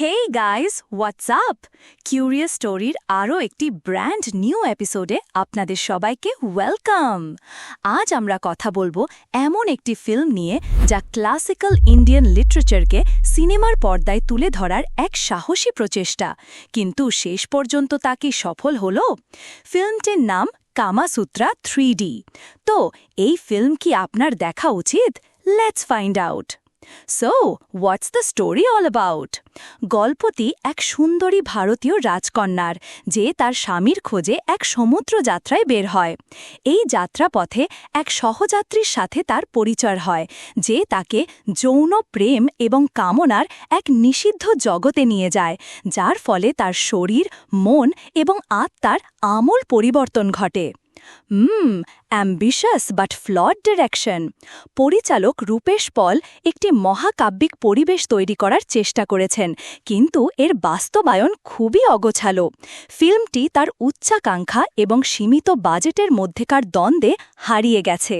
Hey guys WhatsApp curious স্টোরির আরও একটি ব্র্যান্ড নিউ এপিসোডে আপনাদের সবাইকে ওয়েলকাম আজ আমরা কথা বলব এমন একটি ফিল্ম নিয়ে যা ক্লাসিক্যাল ইন্ডিয়ান লিটারেচারকে সিনেমার পর্দায় তুলে ধরার এক সাহসী প্রচেষ্টা। কিন্তু শেষ পর্যন্ত তা কি সফল হল? ফিল্মটির নাম কামাসূত্রা থ্রি তো, এই ফিল্ম কি আপনার দেখা উচিত? Let's find out so what's the story all about গল্পটি এক সুন্দরী ভারতীয় রাজকন্যার, যে তার স্বামীর খোঁজে এক সমুদ্র যাত্রায় বের হয়। এই যাত্রাপথে এক সহযাত্রীর সাথে তার পরিচয় হয়, যে তাকে যৌন প্রেম এবং কামনার এক নিষিদ্ধ জগতে নিয়ে যায়, যার ফলে তার শরীর, মন এবং আত্মার আমূল পরিবর্তন ঘটে। Hmm ambitious but flawed direction পরিচালক রূপেশ পল একটি মহাকাব্যিক পরিবেশ তৈরি করার চেষ্টা করেছেন, কিন্তু এর বাস্তবায়ন খুবই অগোছালো। ফিল্মটি তার উচ্চাকাঙ্ক্ষা এবং সীমিত বাজেটের মধ্যেকার দ্বন্দ্বে হারিয়ে গেছে।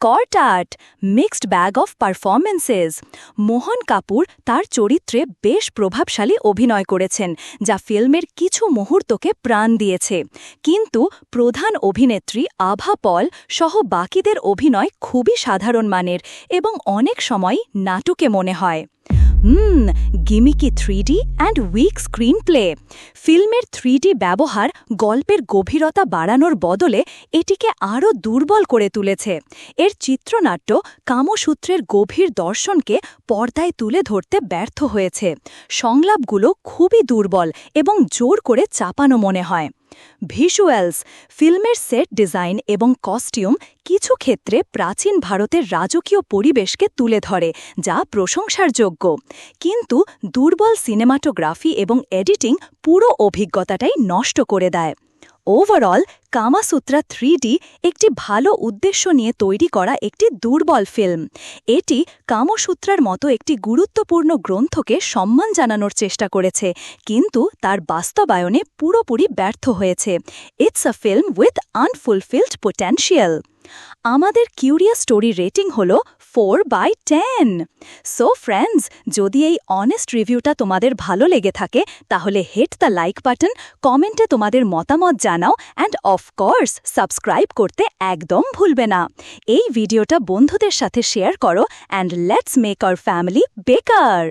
কর্ট art mixed bag of performances Mohan Kapoor তার চরিত্রে বেশ প্রভাবশালী অভিনয় করেছেন, যা ফিল্মের কিছু মুহূর্তকে প্রাণ দিয়েছে। কিন্তু প্রধান অভিনেত্রী আভা পল সহ বাকিদের অভিনয় খুবই সাধারণ মানের এবং অনেক সময় নাটুকে মনে হয়। হুম, gimmicky three D and weak screenplay. ফিল্মের থ্রিডি ব্যবহার গল্পের গভীরতা বাড়ানোর বদলে এটিকে আরও দুর্বল করে তুলেছে। এর চিত্রনাট্য কামসূত্রের গভীর দর্শনকে পর্দায় তুলে ধরতে ব্যর্থ হয়েছে। সংলাপগুলো খুবই দুর্বল এবং জোর করে চাপানো মনে হয়। ভিজুয়ালস, ফিল্মের সেট ডিজাইন এবং কস্টিউম কিছু ক্ষেত্রে প্রাচীন ভারতের রাজকীয় পরিবেশকে তুলে ধরে, যা প্রশংসার যোগ্য। কিন্তু দুর্বল সিনেমাটোগ্রাফি এবং এডিটিং পুরো অভিজ্ঞতাটাই নষ্ট করে দেয়। ওভারঅল কামাসূত্রা থ্রি একটি ভালো উদ্দেশ্য নিয়ে তৈরি করা একটি দুর্বল ফিল্ম। এটি কামসূত্রার মতো একটি গুরুত্বপূর্ণ গ্রন্থকে সম্মান জানানোর চেষ্টা করেছে, কিন্তু তার বাস্তবায়নে পুরোপুরি ব্যর্থ হয়েছে। It's a film with unfulfilled potential আমাদের কিউরিয়াস স্টোরি রেটিং হল four by ten so friends যদি এই অনেস্ট রিভিউটা তোমাদের ভালো লেগে থাকে, তাহলে হেট দ্য লাইক বাটন কমেন্টে তোমাদের মতামত জানাও অ্যান্ড অফকোর্স সাবস্ক্রাইব করতে একদম ভুলবে না। এই ভিডিওটা বন্ধুদের সাথে শেয়ার করো and let's make our family bigger